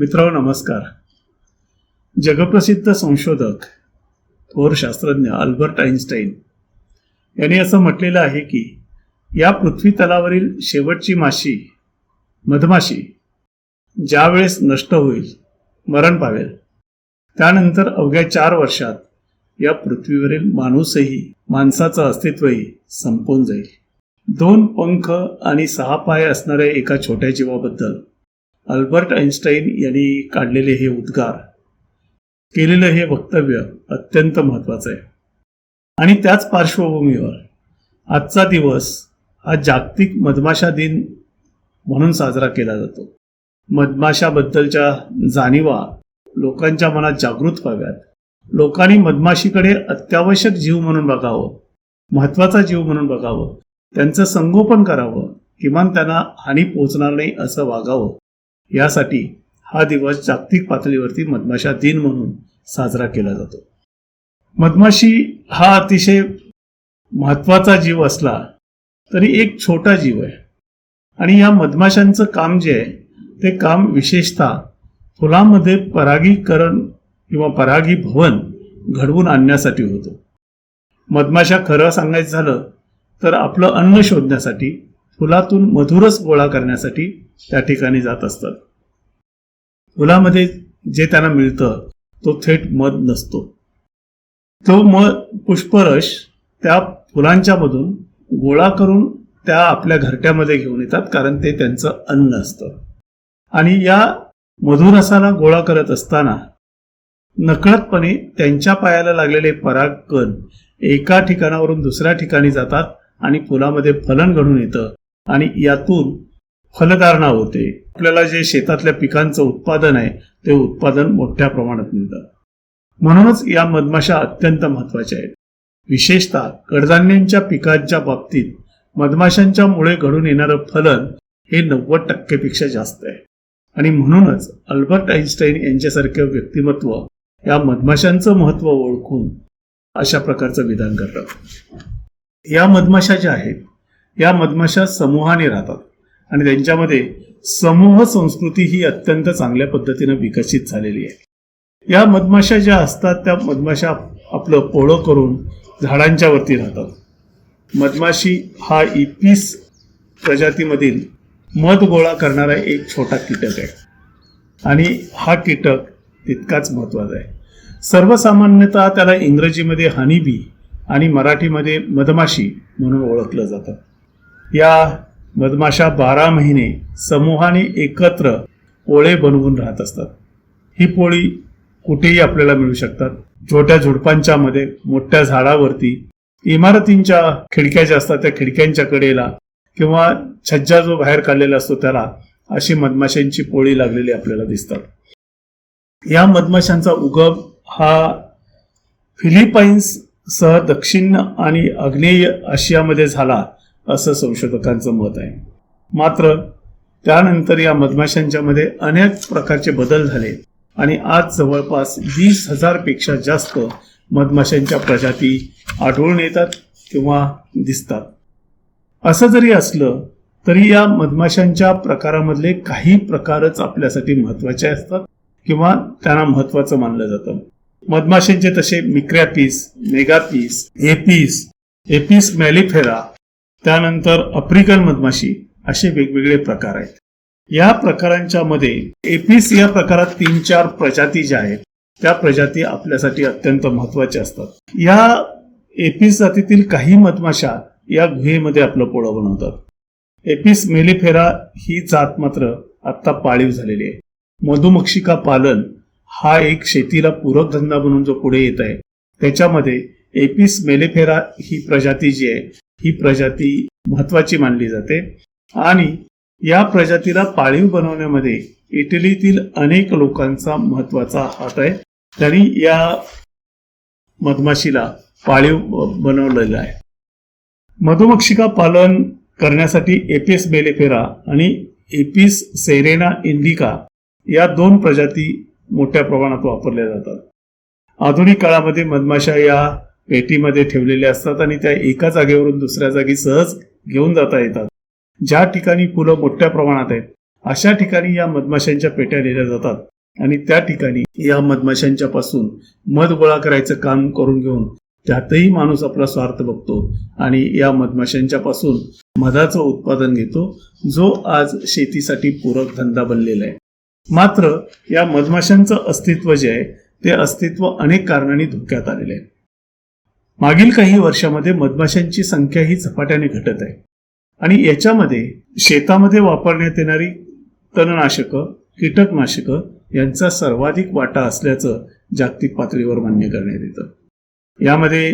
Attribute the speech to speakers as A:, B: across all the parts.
A: मित्रांनो नमस्कार. जगप्रसिद्ध संशोधक थोर शास्त्रज्ञ अल्बर्ट आईन्स्टाईन यांनी असं म्हटलेलं आहे की या पृथ्वी तलावरील शेवटची माशी मधमाशी ज्यावेळेस नष्ट होईल मरण पावेल. त्यानंतर अवघ्या चार वर्षात या पृथ्वीवरील माणूसही माणसाचं अस्तित्वही संपून जाईल. दोन पंख आणि सहा पाय असणाऱ्या एका छोट्या जीवाबद्दल अल्बर्ट आईन्स्टाईन यांनी काढलेले हे उद्गार केलेलं हे वक्तव्य अत्यंत महत्त्वाचं आहे. आणि त्याच पार्श्वभूमीवर आजचा दिवस हा जागतिक मधमाशा दिन म्हणून साजरा केला जातो. मधमाशाबद्दलच्या जाणीवा लोकांच्या मनात जागृत व्हाव्यात. लोकांनी मधमाशीकडे अत्यावश्यक जीव म्हणून बघावं महत्त्वाचा जीव म्हणून बघावं त्यांचं संगोपन करावं किमान त्यांना हानी पोहोचणार नाही असं वागावं यासाठी हा दिवस जागतिक पातळीवरती मधमाशा दिन म्हणून साजरा केला जातो. मधमाशी हा अतिशय महत्त्वाचा जीव असला तरी एक छोटा जीव आहे. आणि या मधमाशांचं काम जे आहे ते काम विशेषतः फुलामध्ये परागीकरण किंवा परागीभवन घडवून आणण्यासाठी होतं. मधमाशा खरं सांगायचं झालं तर आपलं अन्न शोधण्यासाठी फुलातून मधुरस गोळा करण्यासाठी त्या ठिकाणी जात असतात. फुलामध्ये जे त्यांना मिळतं तो थेट मध नसतो. तो मध पुष्परस त्या फुलांच्या मधून गोळा करून त्या आपल्या घरट्यामध्ये घेऊन येतात कारण ते त्यांचं अन्न असतं. आणि या मधुरसाला गोळा करत असताना नकळतपणे त्यांच्या पायाला लागलेले परागकण एका ठिकाणावरून दुसऱ्या ठिकाणी जातात आणि फुलामध्ये फलन घडून येतं आणि यातून फलधारणा होते. आपल्याला जे शेतातल्या पिकांचं उत्पादन आहे ते उत्पादन मोठ्या प्रमाणात मिळतं. म्हणूनच या मधमाशा अत्यंत महत्त्वाच्या आहेत. विशेषतः कडधान्यांच्या पिकांच्या बाबतीत मधमाशांच्या मुळे घडून येणारं फलन हे नव्वद टक्केपेक्षा जास्त आहे. आणि म्हणूनच अल्बर्ट आईन्स्टाईन यांच्यासारखं व्यक्तिमत्व या मधमाशांचं महत्त्व ओळखून अशा प्रकारचं विधान करतात या मधमाशा ज्या आहेत या मधमाशा समूहाने राहतात. आणि त्यांच्यामध्ये समूह संस्कृती ही अत्यंत चांगल्या पद्धतीनं विकसित झालेली आहे. या मधमाशा ज्या असतात त्या मधमाशा आपलं पोळं करून झाडांच्या वरती राहतात. मधमाशी हा इपीस प्रजातीमधील मध गोळा करणारा एक छोटा कीटक आहे. आणि हा कीटक तितकाच महत्त्वाचा आहे. सर्वसामान्यतः त्याला इंग्रजीमध्ये हनीबी आणि मराठीमध्ये मधमाशी म्हणून ओळखलं जातं. या मधमाशा बारा महिने समूहाने एकत्र पोळे बनवून राहत असतात. ही पोळी कुठेही आपल्याला मिळू शकतात. छोट्या झुडपांच्या मध्ये मोठ्या झाडावरती इमारतींच्या खिडक्या ज्या असतात त्या खिडक्यांच्या कडेला किंवा छज्जा जो बाहेर काढलेला असतो त्याला अशी मधमाशांची पोळी लागलेली आपल्याला दिसतात. या मधमाशांचा उगम हा फिलिपाईन्स सह दक्षिण आणि आग्नेय आशियामध्ये झाला. असं संशोधकांचं मत आहे. मात्र त्यानंतर या मधमाशांच्या मध्ये अनेक प्रकारचे बदल झाले आणि आज जवळपास वीस हजारपेक्षा जास्त मधमाशांच्या प्रजाती आढळून येतात किंवा दिसतात. असं जरी असलं तरी या मधमाशांच्या प्रकारामधले काही प्रकारच आपल्यासाठी महत्त्वाचे असतात किंवा त्यांना महत्वाचं मानलं जातं. मधमाशांचे तसे मिक्रॅपीस मेगापीस एपीस एपीस मॅलिफेरा त्यानंतर आफ्रिकन मधमाशी असे वेगवेगळे प्रकार आहेत. या प्रकारांच्या मध्ये एपीस या प्रकारात तीन चार प्रजाती ज्या आहेत त्या प्रजाती आपल्यासाठी अत्यंत महत्त्वाच्या असतात. या एपीस जातीतील काही मधमाशा या गुहेमध्ये आपलं पोळं बनवतात. एपिस मेलिफेरा ही जात मात्र आता पाळीव झालेली आहे. मधुमक्षिका पालन हा एक शेतीला पूरक धंदा म्हणून जो पुढे येत आहे त्याच्यामध्ये एपिस मेलेफेरा ही प्रजाती जी आहे ही प्रजाती महत्वाची मानली जाते. आणि या प्रजातीला पाळीव बनवण्यामध्ये इटलीतील अनेक लोकांचा महत्त्वाचा हात आहे. त्यांनी या मधमाशीला पाळीव बनवलेलं आहे. मधुमक्षिका पालन करण्यासाठी एपिस मेलेफेरा आणि एपिस सेरेना इंडिका या दोन प्रजाती मोठ्या प्रमाणात वापरल्या जातात. आधुनिक काळामध्ये मधमाशा या पेटीमध्ये ठेवलेल्या असतात आणि त्या एका जागेवरून दुसऱ्या जागी सहज घेऊन जाता येतात. ज्या ठिकाणी फुलं मोठ्या प्रमाणात आहेत अशा ठिकाणी या मधमाशांच्या पेट्या नेल्या जातात. आणि त्या ठिकाणी या मधमाशांच्या पासून मध गोळा करायचं काम करून घेऊन त्यातही माणूस आपला स्वार्थ बघतो आणि या मधमाशांच्या पासून मधाचं उत्पादन घेतो जो आज शेतीसाठी पूरक धंदा बनलेला आहे. मात्र या मधमाशांचं अस्तित्व जे आहे ते अस्तित्व अनेक कारणांनी धोक्यात आलेले आहे. मागील काही वर्षामध्ये मधमाशांची संख्या ही झपाट्याने घटत आहे. आणि याच्यामध्ये शेतामध्ये वापरण्यात येणारी तणनाशकं कीटकनाशकं यांचा सर्वाधिक वाटा असल्याचं जागतिक पातळीवर मान्य करण्यात येतं. यामध्ये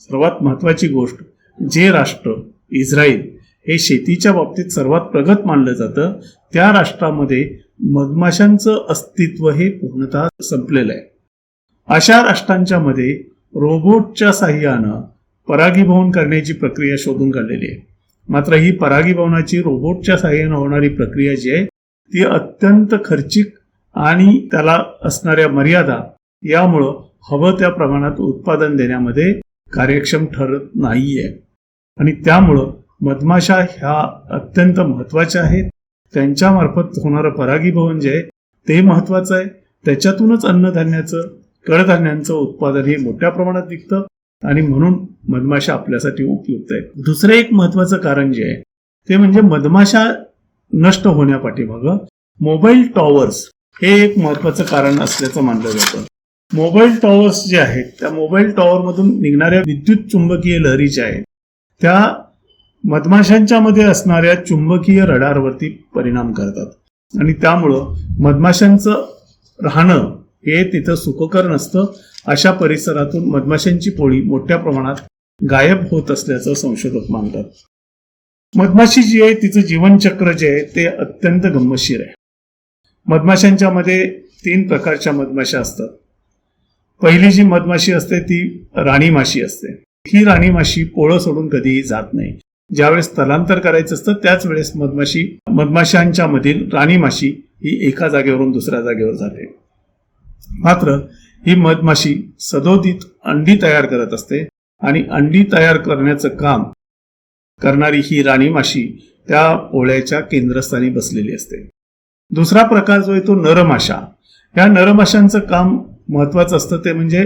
A: सर्वात महत्वाची गोष्ट जे राष्ट्र इस्रायल हे शेतीच्या बाबतीत सर्वात प्रगत मानलं जातं त्या राष्ट्रामध्ये मधमाशांचं अस्तित्व हे पूर्णतः संपलेलं आहे. अशा राष्ट्रांच्या मध्ये रोबोटच्या साह्यानं परागीभवन करण्याची प्रक्रिया शोधून काढलेली आहे. मात्र ही परागीभवनाची रोबोटच्या साह्यानं होणारी प्रक्रिया जी आहे ती अत्यंत खर्चिक आणि त्याला असणाऱ्या मर्यादा यामुळं हवं त्या प्रमाणात उत्पादन देण्यामध्ये कार्यक्षम ठरत नाहीये. आणि त्यामुळं मधमाशा ह्या अत्यंत महत्त्वाच्या आहेत. त्यांच्यामार्फत होणारं परागीभवन जे आहे ते महत्वाचं आहे. त्याच्यातूनच अन्नधान्याचं कडधान्यांचं उत्पादन हे मोठ्या प्रमाणात निघतं आणि म्हणून मधमाशा आपल्यासाठी उपयुक्त आहे दुसरं एक महत्वाचं कारण जे आहे ते म्हणजे मधमाशा नष्ट होण्यापाठीमागं मोबाईल टॉवर्स हे एक महत्वाचं कारण असल्याचं मानलं जातं. मोबाईल टॉवर्स जे आहेत त्या मोबाईल टॉवर मधून निघणाऱ्या विद्युत चुंबकीय लहरी ज्या आहेत त्या मधमाशांच्या मध्ये असणाऱ्या चुंबकीय रडारवरती परिणाम करतात. आणि त्यामुळं मधमाशांचं राहणं हे तिथं सुखकर नसतं. अशा परिसरातून मधमाशांची पोळी मोठ्या प्रमाणात गायब होत असल्याचं संशोधक मानतात. मधमाशी जी आहे तिचं जीवनचक्र जे आहे ते अत्यंत गंमतशीर आहे. मधमाशांच्या मध्ये तीन प्रकारच्या मधमाशा असतात. पहिली जी मधमाशी असते ती राणी माशी असते. ही राणी माशी पोळं सोडून कधीही जात नाही. ज्यावेळेस स्थलांतर करायचं असतं त्याच वेळेस मधमाशी मधमाशांच्या मधील राणी माशी ही एका जागेवरून दुसऱ्या जागेवर जाते. मात्र ही मधमाशी सदोदित अंडी तयार करत असते आणि अंडी तयार करण्याचं काम करणारी ही राणी माशी त्या पोळ्याच्या केंद्रस्थानी बसलेली असते. दुसरा प्रकार जो आहे तो नरमाशा. या नरमाशांचं काम महत्वाचं असतं ते म्हणजे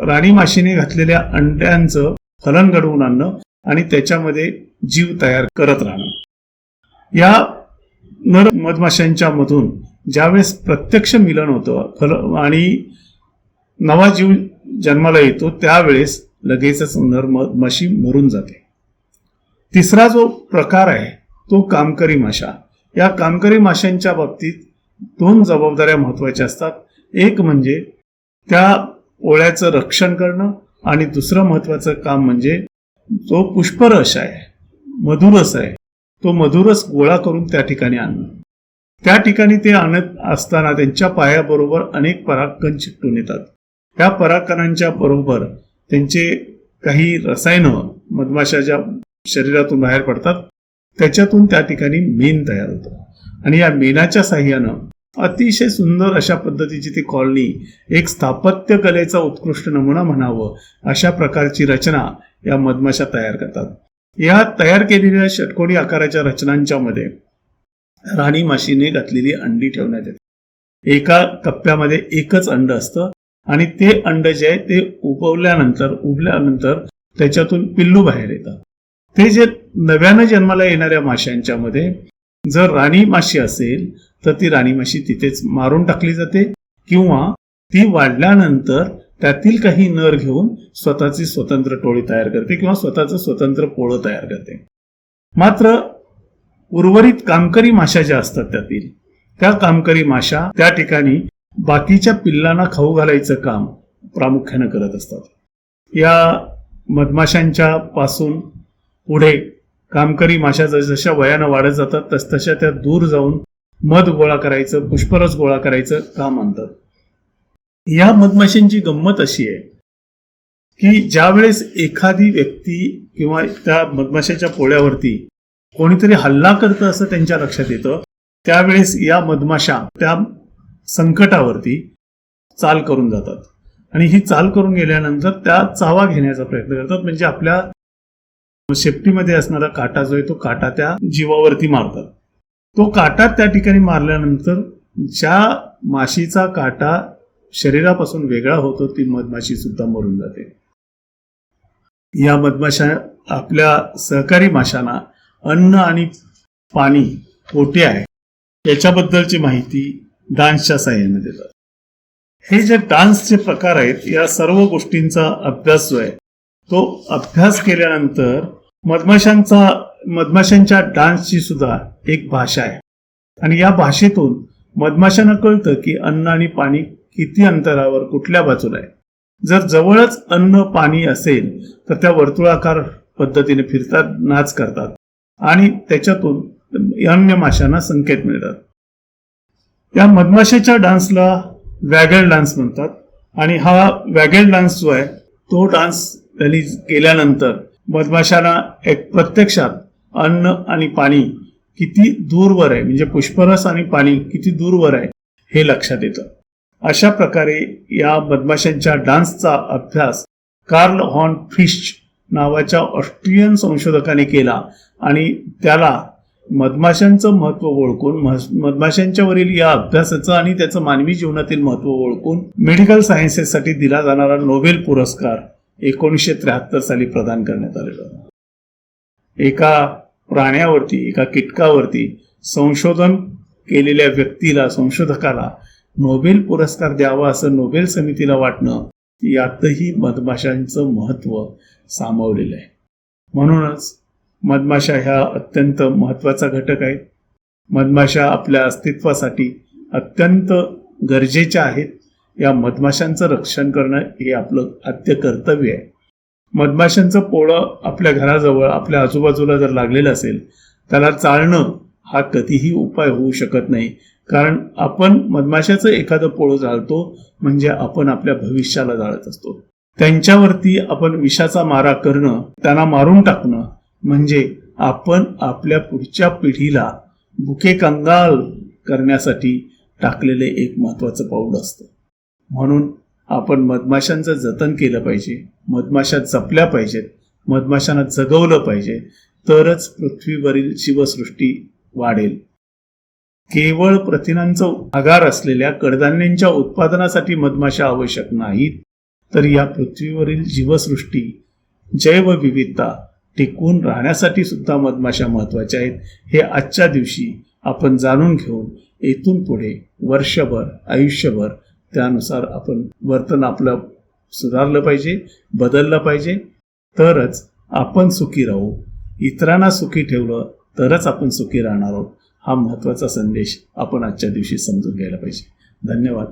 A: राणी माशीने घातलेल्या अंड्यांचं फलन घडवून आणणं आणि त्याच्यामध्ये जीव तयार करत राहणं. या नर मधमाशांच्या मधून ज्यावेळेस प्रत्यक्ष मिलन होतं फल आणि नवा जीव जन्माला येतो त्यावेळेस लगेचच नर मशी मरून जाते. तिसरा जो प्रकार आहे तो कामकरी माशा. या कामकरी माशांच्या बाबतीत दोन जबाबदाऱ्या महत्त्वाच्या असतात. एक म्हणजे त्या ओळ्याचं रक्षण करणं आणि दुसरं महत्वाचं काम म्हणजे जो पुष्परस आहे मधुरस आहे तो मधुरस गोळा करून त्या ठिकाणी आणणं. त्या ठिकाणी ते आणत असताना त्यांच्या पायाबरोबर अनेक परागकण चिकटून येतात. त्या परागकणांच्या बरोबर त्यांचे काही रसायनं मधमाशाच्या शरीरातून बाहेर पडतात. त्याच्यातून त्या ठिकाणी मेन तयार होतं. आणि या मेनाच्या साह्यानं अतिशय सुंदर अशा पद्धतीची ती कॉलनी एक स्थापत्य कलेचा उत्कृष्ट नमुना म्हणावं अशा प्रकारची रचना या मधमाशा तयार करतात. या तयार केलेल्या षटकोणी आकाराच्या रचनांच्या मध्ये राणी माशीने घातलेली अंडी ठेवण्यात येते. एका कप्प्यामध्ये एकच अंड असतं आणि ते अंड जे आहे ते उगवल्यानंतर उबल्यानंतर त्याच्यातून पिल्लू बाहेर येतात ते जे नव्यानं जन्माला येणाऱ्या माशांच्या मध्ये जर राणी माशी असेल तर ती राणी माशी तिथेच मारून टाकली जाते किंवा ती वाढल्यानंतर त्यातील काही नर घेऊन स्वतःची स्वतंत्र टोळी तयार करते किंवा स्वतःचं स्वतंत्र पोळं तयार करते. मात्र उर्वरित कामकरी माशा ज्या असतात त्यातील त्या कामकरी माशा त्या ठिकाणी बाकीच्या पिल्लांना खाऊ घालायचं काम प्रामुख्यानं करत असतात. या मधमाशांच्या पासून पुढे कामकरी माशा जशा वयानं वाढत जातात तसतशा त्या दूर जाऊन मध गोळा करायचं पुष्परस गोळा करायचं काम आणतात या मधमाशांची गंमत अशी आहे की ज्यावेळेस एखादी व्यक्ती किंवा त्या मधमाशाच्या पोळ्यावरती कोणीतरी हल्ला करतं असं त्यांच्या लक्षात येतं त्यावेळेस या मधमाशा त्या संकटावरती चाल करून जातात. आणि ही चाल करून गेल्यानंतर त्या चावा घेण्याचा प्रयत्न करतात. म्हणजे आपल्या शेपटीमध्ये असणारा काटा जो आहे तो काटा त्या जीवावरती मारतात. तो काटा त्या ठिकाणी मारल्यानंतर ज्या माशीचा काटा शरीरापासून वेगळा होतो ती मधमाशी सुद्धा मरून जाते. या मधमाशा आपल्या सहकारी माशांना अन्न आणि पाणी कोठे आहे. याच्याबद्दलची माहिती डान्सच्या साह्याने देतात हे जे डान्सचे प्रकार आहेत या सर्व गोष्टींचा अभ्यास जो आहे तो अभ्यास केल्यानंतर मधमाशांचा मधमाशांच्या डान्सची सुद्धा एक भाषा आहे. आणि या भाषेतून मधमाशांना कळतं की अन्न आणि पाणी किती अंतरावर कुठल्या बाजूला आहे. जर जवळच अन्न पाणी असेल तर त्या वर्तुळाकार पद्धतीने फिरतात नाच करतात. आणि त्याच्यातून अन्य माशांना संकेत मिळतात. या मधमाशाच्या डान्सला वॅगल डान्स म्हणतात. आणि हा वॅगल डान्स जो आहे तो डान्स त्यांनी केल्यानंतर मधमाशाला एक प्रत्यक्षात अन्न आणि पाणी किती दूरवर आहे म्हणजे पुष्परस आणि पाणी किती दूरवर आहे हे लक्षात येतं. अशा प्रकारे या मधमाशांच्या डान्सचा अभ्यास कार्ल हॉर्न फिश नावाच्या ऑस्ट्रियन संशोधकाने केला आणि त्याला मधमाशांचं महत्त्व ओळखून मध- मधमाशांच्या वरील या अभ्यासाचं आणि त्याचं मानवी जीवनातील महत्त्व ओळखून मेडिकल सायन्सेससाठी दिला जाणारा नोबेल पुरस्कार एकोणीसशे त्र्याहत्तर साली प्रदान करण्यात आलेला. एका प्राण्यावरती एका कीटकावरती संशोधन केलेल्या व्यक्तीला संशोधकाला नोबेल पुरस्कार द्यावा असं नोबेल समितीला वाटणं यातही मधमाशांचं महत्त्व सामावलेलं आहे. म्हणूनच मधमाशा ह्या अत्यंत महत्त्वाचा घटक आहेत. मधमाशा आपल्या अस्तित्वासाठी अत्यंत गरजेच्या आहेत. या मधमाशांचं रक्षण करणं हे आपलं आद्य कर्तव्य आहे. मधमाशांचं पोळं आपल्या घराजवळ आपल्या आजूबाजूला जर लागलेलं असेल त्याला चालणं हा कधीही उपाय होऊ शकत नाही. कारण आपण मधमाशाचं एखादं पोळं जाळतो म्हणजे आपण आपल्या भविष्याला जाळत असतो. त्यांच्यावरती आपण विषाचा मारा करणं त्यांना मारून टाकणं म्हणजे आपण आपल्या पुढच्या पिढीला भुके कंगाल करण्यासाठी टाकलेले एक महत्वाचं पाऊल असतं. म्हणून आपण मधमाशांचं जतन केलं पाहिजे मधमाशा जपल्या पाहिजेत मधमाशांना जगवलं पाहिजे तरच पृथ्वीवरील जीवसृष्टी वाढेल. केवळ प्रथिनांचं आगार असलेल्या कडधान्यांच्या उत्पादनासाठी मधमाशा आवश्यक नाहीत तर या पृथ्वीवरील जीवसृष्टी जैवविविधता टिकून राहण्यासाठी सुद्धा मधमाशा महत्त्वाच्या आहेत. हे आजच्या दिवशी आपण जाणून घेऊन येथून पुढे वर्षभर आयुष्यभर त्यानुसार आपण वर्तन आपलं सुधारलं पाहिजे बदललं पाहिजे. तरच आपण सुखी राहू. इतरांना सुखी ठेवलं तरच आपण सुखी राहणार आहोत. हा महत्त्वाचा संदेश आपण आजच्या दिवशी समजून घ्यायला पाहिजे. धन्यवाद.